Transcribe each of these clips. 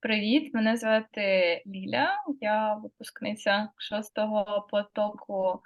Привіт, мене звати Ліля. Я випускниця шостого потоку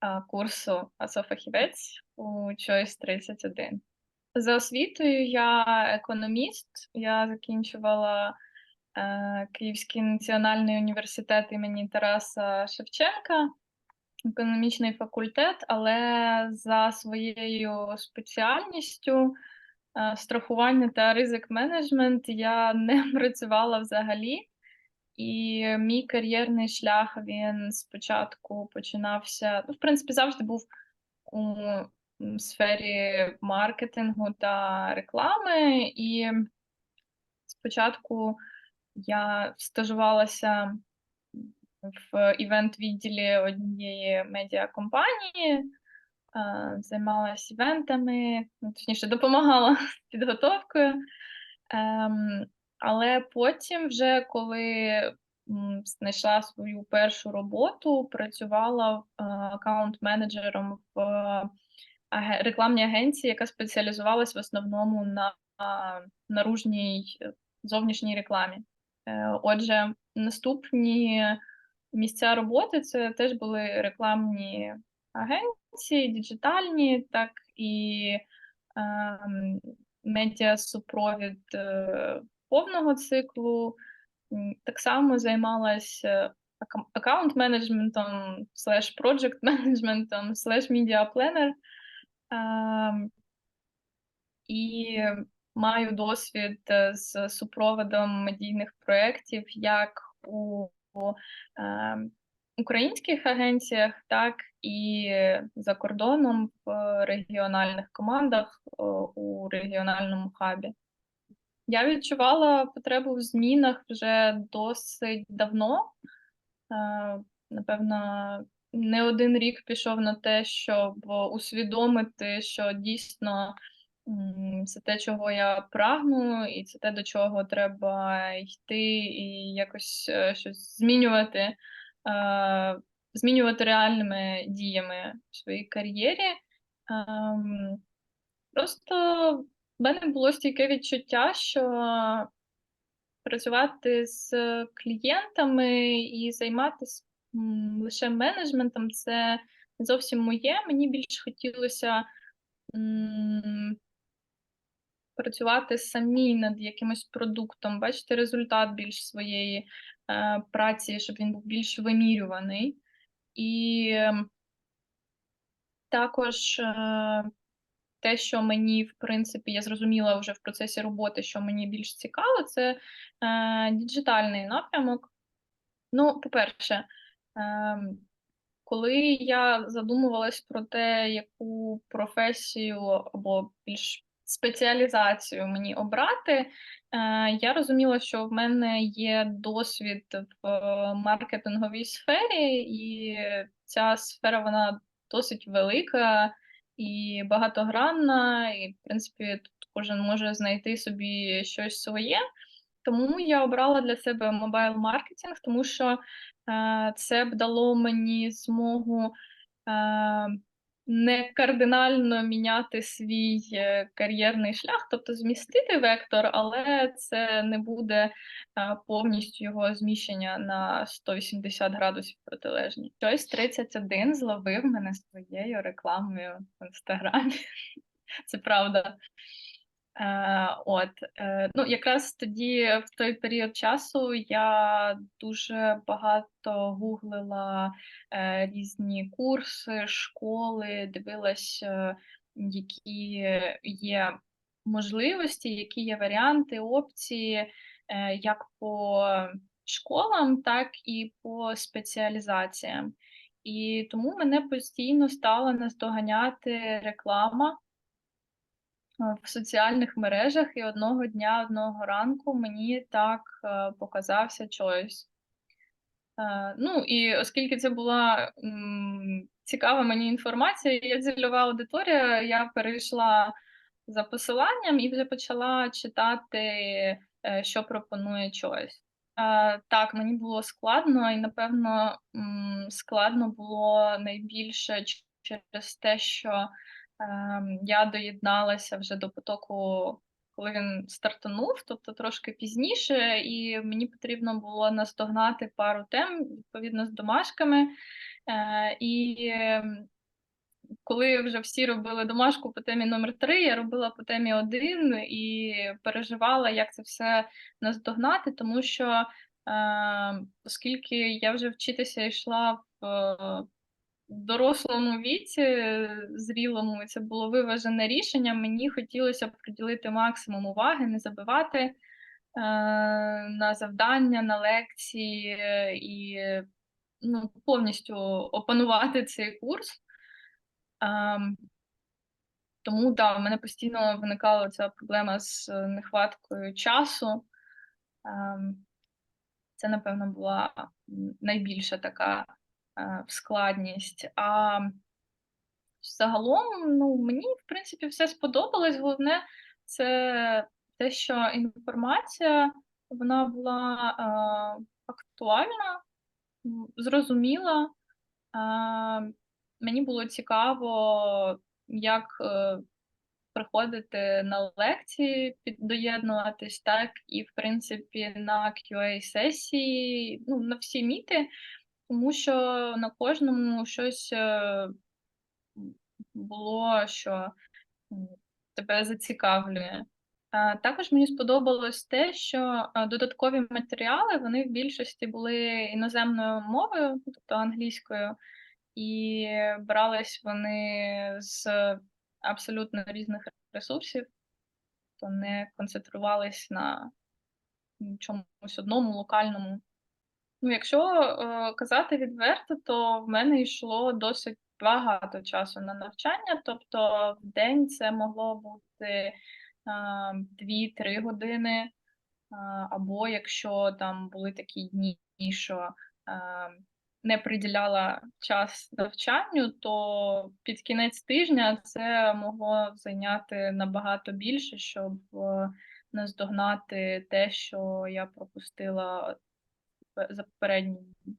а, курсу «Асофахівець» у Choice 31. За освітою я економіст. Я закінчувала е, Київський національний університет імені Тараса Шевченка, економічний факультет, але за своєю спеціальністю страхування та ризик менеджмент я не працювала взагалі. І мій кар'єрний шлях він спочатку починався. Ну, в принципі, завжди був у сфері маркетингу та реклами. І спочатку я стажувалася в івент-відділі однієї медіакомпанії, займалася івентами, ну, точніше, допомагала з підготовкою. Ем, але потім, вже коли знайшла свою першу роботу, працювала аккаунт-менеджером в рекламній агенції, яка спеціалізувалась в основному на наружній зовнішній рекламі. Е, Отже, наступні місця роботи це теж були рекламні агенції, діджитальні, так і ем, медіасупровід е, повного циклу. Так само займалася аккаунт-менеджментом, слеш проджект менеджментом, слеш медіа пленер. Ем, і маю досвід е, з супроводом медійних проєктів як у е, українських агенціях, так і за кордоном в регіональних командах е, у регіональному хабі. Я відчувала потребу в змінах вже досить давно. Е, Напевно, не один рік пішов на те, щоб усвідомити, що дійсно це те, чого я прагну, і це те, до чого треба йти, і якось е, щось змінювати, змінювати реальними діями в своїй кар'єрі. Ем, Просто в мене було стійке відчуття, що працювати з клієнтами і займатися лише менеджментом це не зовсім моє. Мені більше хотілося працювати самі над якимось продуктом, бачити результат більш своєї праці, щоб він був більш вимірюваний. І ем, також е, те, що мені, в принципі, я зрозуміла вже в процесі роботи, що мені більш цікаво, це е, діджитальний напрямок. Ну, по-перше, ем, коли я задумувалась про те, яку професію або більш спеціалізацію мені обрати, е, я розуміла, що в мене є досвід в маркетинговій сфері, і ця сфера вона досить велика і багатогранна, і, в принципі, тут кожен може знайти собі щось своє. Тому я обрала для себе мобайл маркетинг, тому що е, це б дало мені змогу е, не кардинально міняти свій е, кар'єрний шлях, тобто змістити вектор, але це не буде повністю його зміщення на 180 градусів протилежні. Щось 31 зловив мене своєю рекламою в інстаграмі. Це правда. Е, от, е, ну, якраз тоді, в той період часу, я дуже багато гуглила е, різні курси, школи, дивилась, які є можливості, які є варіанти, опції, як по школам, так і по спеціалізаціям. І тому мене постійно стала наздоганяти реклама в соціальних мережах, і одного дня, одного ранку мені так е, показався Choice. Е, Ну і оскільки це була цікава мені інформація, я цільова аудиторія, я перейшла за посиланням і вже почала читати, е, що пропонує. Е, Так, мені було складно, і напевно складно було найбільше через те, що я доєдналася вже до потоку коли він стартанув, тобто трошки пізніше, і мені потрібно було наздогнати пару тем відповідно з домашками. Е, і ем, коли вже всі робили домашку по темі номер 3, я робила по темі 1 і переживала, як це все наздогнати, тому що, е, оскільки я вже вчитися йшла в дорослому віці, зрілому, це було виважене рішення, мені хотілося приділити максимум уваги, не забивати е, на завдання, на лекції і ну, повністю опанувати цей курс. Ем, тому да, в мене постійно виникала ця проблема з е, нехваткою часу. Ем, це, напевно, була найбільша така е, складність. А загалом, ну, мені, в принципі, все сподобалось. Головне, це те, що інформація вона була е, актуальна, зрозуміла. Е, Мені було цікаво, як е, приходити на лекції, піддоєднуватись, так і в принципі на QA-сесії, ну, на всі міти, тому що на кожному щось е, було, що тебе зацікавлює. Також мені сподобалось те, що додаткові матеріали вони в більшості були іноземною мовою, тобто англійською, і брались вони з абсолютно різних ресурсів, то не концентрувались на чомусь одному локальному. Ну, якщо е, казати відверто, то в мене йшло досить багато часу на навчання, тобто в день це могло бути е, 2-3 години, е, або якщо там були такі дні, що е, не приділяла час навчанню, то під кінець тижня це могло зайняти набагато більше, щоб е, наздогнати те, що я пропустила за попередні дні.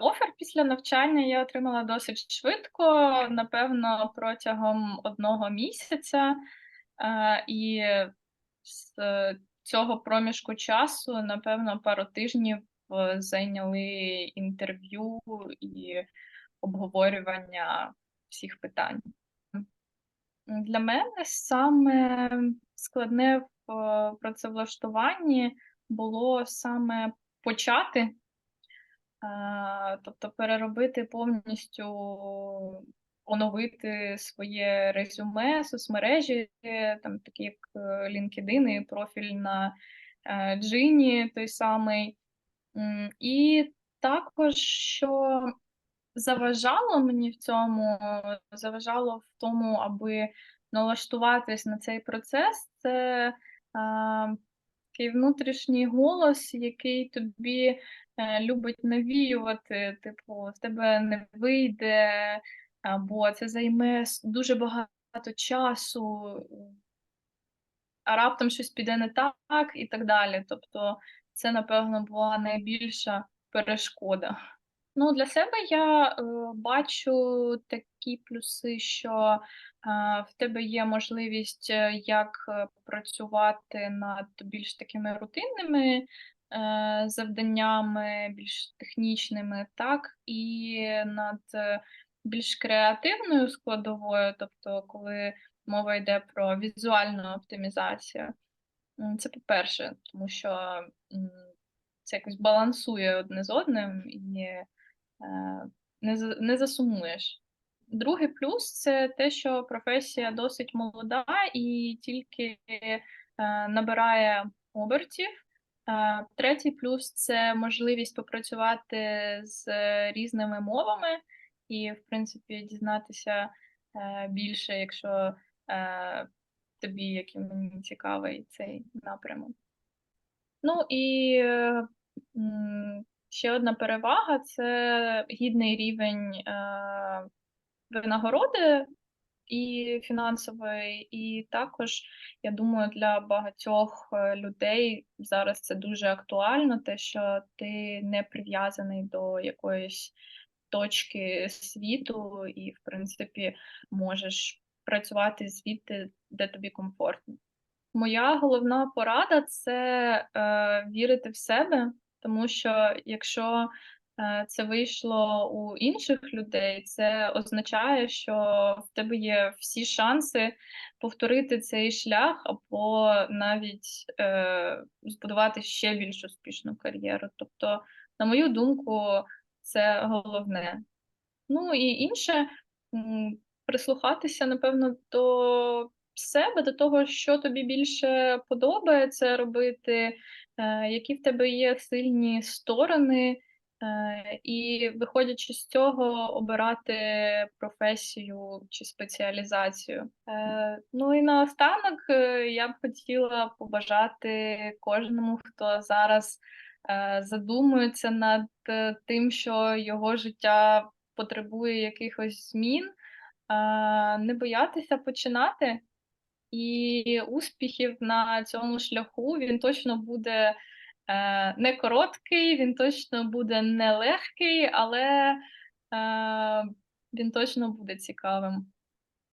Офер після навчання я отримала досить швидко, напевно, протягом одного місяця, е, і з цього проміжку часу, напевно, пару тижнів Е, зайняли інтерв'ю і обговорювання всіх питань. Для мене саме складне в е, працевлаштуванні було саме почати, е, тобто переробити повністю, оновити своє резюме, соцмережі, там такі як LinkedIn і профіль на Джині той самий. І також, що заважало мені в цьому, заважало в тому, аби налаштуватись на цей процес, це такий внутрішній голос, який тобі е, любить навіювати, типу, в тебе не вийде, або це займе дуже багато часу, а раптом щось піде не так і так далі. Тобто це, напевно, була найбільша перешкода. Ну, для себе я е, бачу такі плюси, що в тебе є можливість е, як е, працювати над більш такими рутинними е, завданнями, більш технічними, так, і над більш креативною складовою, тобто, коли мова йде про візуальну оптимізацію. Це по-перше, тому що це якось балансує одне з одним і не засумуєш. Другий плюс це те, що професія досить молода і тільки е, набирає обертів. Е, третій плюс це можливість попрацювати з різними мовами і, в принципі, дізнатися більше, якщо тобі, як і мені цікавий цей напрямок. Ну і ще одна перевага це гідний рівень е, винагороди і фінансової, і також, я думаю, для багатьох е, людей зараз це дуже актуально, те, що ти не прив'язаний до якоїсь точки світу, і, в принципі, можеш працювати звідти, де тобі комфортно. Моя головна порада це, е, вірити в себе, тому що якщо, це вийшло у інших людей, це означає, що в тебе є всі шанси повторити цей шлях або навіть, е, збудувати ще більш успішну кар'єру. Тобто, на мою думку, це головне. Ну і інше, прислухатися, напевно, до себе, до того, що тобі більше подобається робити, е, які в тебе є сильні сторони, е, і виходячи з цього, обирати професію чи спеціалізацію. Е, ну і наостанок, е, я б хотіла побажати кожному, хто зараз, е, задумується над е, тим, що його життя потребує якихось змін, не боятися починати. І успіхів на цьому шляху він точно буде, е, не короткий, він точно буде не легкий, але, е, він точно буде цікавим.